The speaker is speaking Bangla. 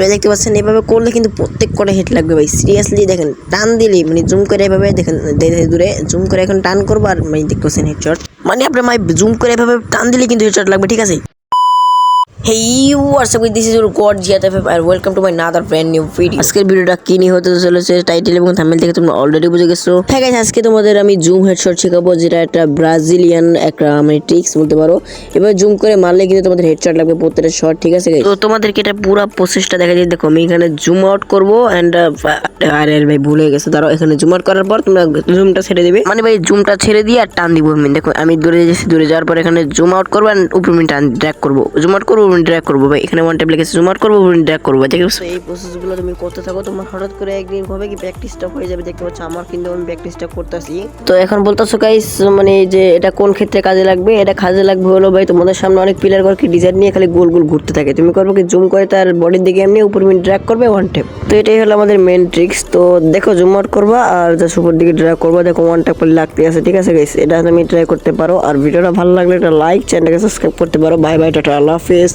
তো দেখতে পাচ্ছেন, এভাবে করলে কিন্তু প্রত্যেক কটা হেট লাগবে ভাই। সিরিয়াসলি দেখেন, টান দিলে মানে জুম করে এভাবে দেখেন দূরে জুম করে এখন টান করব আর মানে দেখতে পাচ্ছেন হেডশট মানে আপনার মাই জুম করে এভাবে টান দিলে কিন্তু হেডশট লাগবে, ঠিক আছে? Hey what's up this is your god Ziyat F R welcome to my another brand new video আজকের ভিডিওটা কি নিয়ে হতে চলেছে টাইটেল এবং থাম্বনেল থেকে তোমরা অলরেডি বুঝে গেছো। হ্যাঁ গাইস আজকে তোমাদের আমি জুম হেডশট শেখাবো যেটা একটা ব্রাজিলিয়ান একটা মানে ট্রিক্স বলতে পারো। এবার জুম করে মারলে কিন্তু তোমাদের হেডশট লাগবে প্রত্যেকটা শট ঠিক আছে? তো তোমাদেরকে এটা পুরো প্রসেসটা দেখা যায় দেখো আমি এখানে জুম আউট করব অ্যান্ড আরে ভাই ভুলে গেছে। দাঁড়াও এখানে জুম আউট করার পর তোমরা জুমটা ছেড়ে দিবে। মানে ভাই জুমটা ছেড়ে দিয়ে আর টান দিব আমি দেখো আমি দূরে যাচ্ছি দূরে যাওয়ার পর এখানে জুম আউট করব অ্যান্ড উপর টান ড্র্যাগ করব। জুম আউট করব উপর ড্র্যাগ করব ভাই। এখানে ওয়ান টাইপ লেগেছে জুম আউট করব উপর ড্র্যাগ করব দেখো এই প্রসেসগুলো তুমি করতে থাকো তোমার হঠাৎ করে একদিন হবে কি প্র্যাকটিসটা হয়ে যাবে দেখতে পাচ্ছ আমার কিন্তু আমি প্র্যাকটিসটা করতেছি। তো এখন বলতেছো গাইস মানে যে এটা কোন ক্ষেত্রে কাজে লাগবে এটা কাজে লাগবে হলো ভাই তোমাদের সামনে অনেক প্লেয়ার করে কি ডিজাইন নিয়ে খালি গোল গোল ঘুরতে থাকে। তুমি করব কি জুম করে তার বডির দিকে এমনি উপর ড্র্যাগ করবে ওয়ান টেপ তো এটাই হলো আমাদের মেন ট্রিক্স তো দেখো জুম আউট করবা আর যা উপর দিকে ড্রা করবা। দেখো ওয়ান টাক করে লাগতে আছে, ঠিক আছে গাইস এটা তুমি ট্রাই করতে পারো। আর ভিডিওটা ভালো লাগলে একটা লাইক চ্যানেলটাকে সাবস্ক্রাইব করতে পারো। বাই বাই টাটা, আল্লাহ হাফেজ।